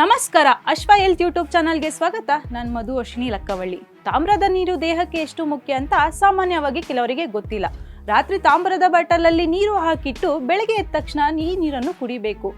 ನಮಸ್ಕಾರ, ಅಶ್ವ health YouTube ಚಾನಲ್ಗೆ ಸ್ವಾಗತ. ನಾನು ಮಧು ಅಶ್ವಿನಿ ಲಕ್ಕವಳ್ಳಿ. ತಾಮ್ರದ ನೀರು ದೇಹಕ್ಕೆ ಎಷ್ಟು ಮುಖ್ಯ ಅಂತ ಸಾಮಾನ್ಯವಾಗಿ ಕೆಲವರಿಗೆ ಗೊತ್ತಿಲ್ಲ. ರಾತ್ರಿ ತಾಮ್ರದ ಬಾಟಲಲ್ಲಿ ನೀರು ಹಾಕಿಟ್ಟು ಬೆಳಗ್ಗೆ ಎದ್ದ ತಕ್ಷಣ ಈ ನೀರನ್ನು ಕುಡಿಬೇಕು.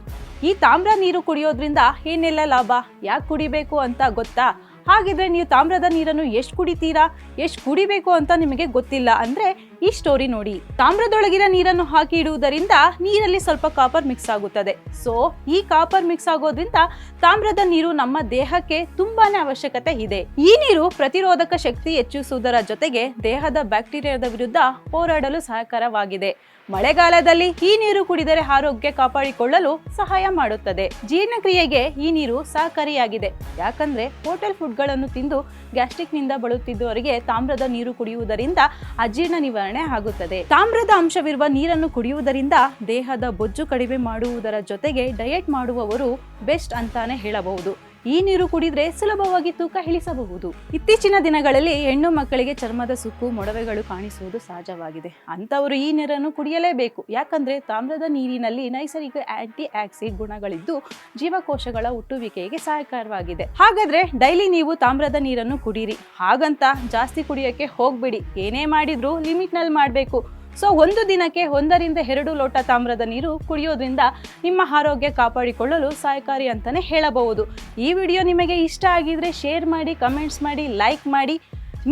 ಈ ತಾಮ್ರ ನೀರು ಕುಡಿಯೋದ್ರಿಂದ ಏನೆಲ್ಲ ಲಾಭ? ಯಾಕೆ ಕುಡಿಬೇಕು ಅಂತ ಗೊತ್ತಾ? ಹಾಗಿದ್ರೆ ನೀವು ತಾಮ್ರದ ನೀರನ್ನು ಎಷ್ಟು ಕುಡಿತೀರಾ? ಎಷ್ಟು ಕುಡಿಬೇಕು ಅಂತ ನಿಮಗೆ ಗೊತ್ತಿಲ್ಲ ಅಂದ್ರೆ ಈ ಸ್ಟೋರಿ ನೋಡಿ. ತಾಮ್ರದೊಳಗಿನ ನೀರನ್ನು ಹಾಕಿ ಇಡುವುದರಿಂದ ನೀರಲ್ಲಿ ಸ್ವಲ್ಪ ಕಾಪರ್ ಮಿಕ್ಸ್ ಆಗುತ್ತದೆ. ಸೊ ಈ ಕಾಪರ್ ಮಿಕ್ಸ್ ಆಗೋದ್ರಿಂದ ತಾಮ್ರದ ನೀರು ನಮ್ಮ ದೇಹಕ್ಕೆ ತುಂಬಾನೇ ಅವಶ್ಯಕತೆ ಇದೆ. ಈ ನೀರು ಪ್ರತಿರೋಧಕ ಶಕ್ತಿ ಹೆಚ್ಚಿಸುವುದರ ಜೊತೆಗೆ ದೇಹದ ಬ್ಯಾಕ್ಟೀರಿಯಾದ ವಿರುದ್ಧ ಹೋರಾಡಲು ಸಹಕಾರವಾಗಿದೆ. ಮಳೆಗಾಲದಲ್ಲಿ ಈ ನೀರು ಕುಡಿದರೆ ಆರೋಗ್ಯ ಕಾಪಾಡಿಕೊಳ್ಳಲು ಸಹಾಯ ಮಾಡುತ್ತದೆ. ಜೀರ್ಣಕ್ರಿಯೆಗೆ ಈ ನೀರು ಸಹಕಾರಿಯಾಗಿದೆ. ಯಾಕಂದ್ರೆ ಹೋಟೆಲ್ ಫುಡ್ಗಳನ್ನು ತಿಂದು ಗ್ಯಾಸ್ಟ್ರಿಕ್ನಿಂದ ಬಳುತ್ತಿದ್ದವರಿಗೆ ತಾಮ್ರದ ನೀರು ಕುಡಿಯುವುದರಿಂದ ಅಜೀರ್ಣ ನಿವಾರಣೆ ಆಗುತ್ತದೆ. ತಾಮ್ರದ ಅಂಶವಿರುವ ನೀರನ್ನು ಕುಡಿಯುವುದರಿಂದ ದೇಹದ ಬೊಜ್ಜು ಕಡಿಮೆ ಮಾಡುವುದರ ಜೊತೆಗೆ ಡಯಟ್ ಮಾಡುವವರು ಬೆಸ್ಟ್ ಅಂತಾನೆ ಹೇಳಬಹುದು. ಈ ನೀರು ಕುಡಿದ್ರೆ ಸುಲಭವಾಗಿ ತೂಕ ಇಳಿಸಬಹುದು. ಇತ್ತೀಚಿನ ದಿನಗಳಲ್ಲಿ ಹೆಣ್ಣು ಮಕ್ಕಳಿಗೆ ಚರ್ಮದ ಸುಕ್ಕು, ಮೊಡವೆಗಳು ಕಾಣಿಸುವುದು ಸಹಜವಾಗಿದೆ. ಅಂತವರು ಈ ನೀರನ್ನು ಕುಡಿಯಲೇಬೇಕು. ಯಾಕಂದ್ರೆ ತಾಮ್ರದ ನೀರಿನಲ್ಲಿ ನೈಸರ್ಗಿಕ ಆಂಟಿ ಆಕ್ಸಿಡ್ ಗುಣಗಳಿದ್ದು ಜೀವಕೋಶಗಳ ಹುಟ್ಟುವಿಕೆಗೆ ಸಹಕಾರವಾಗಿದೆ. ಹಾಗಾದ್ರೆ ಡೈಲಿ ನೀವು ತಾಮ್ರದ ನೀರನ್ನು ಕುಡೀರಿ. ಹಾಗಂತ ಜಾಸ್ತಿ ಕುಡಿಯೋಕೆ ಹೋಗ್ಬಿಡಿ. ಏನೇ ಮಾಡಿದ್ರೂ ಲಿಮಿಟ್ನಲ್ಲಿ ಮಾಡಬೇಕು. ಸೊ ಒಂದು ದಿನಕ್ಕೆ ಒಂದರಿಂದ ಎರಡು ಲೋಟ ತಾಮ್ರದ ನೀರು ಕುಡಿಯೋದ್ರಿಂದ ನಿಮ್ಮ ಆರೋಗ್ಯ ಕಾಪಾಡಿಕೊಳ್ಳಲು ಸಹಕಾರಿ ಅಂತಲೇ ಹೇಳಬಹುದು. ಈ ವಿಡಿಯೋ ನಿಮಗೆ ಇಷ್ಟ ಆಗಿದ್ರೆ ಶೇರ್ ಮಾಡಿ ಕಮೆಂಟ್ಸ್ ಮಾಡಿ ಲೈಕ್ ಮಾಡಿ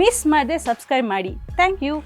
ಮಿಸ್ ಮಾಡದೆ ಸಬ್ಸ್ಕ್ರೈಬ್ ಮಾಡಿ. Thank you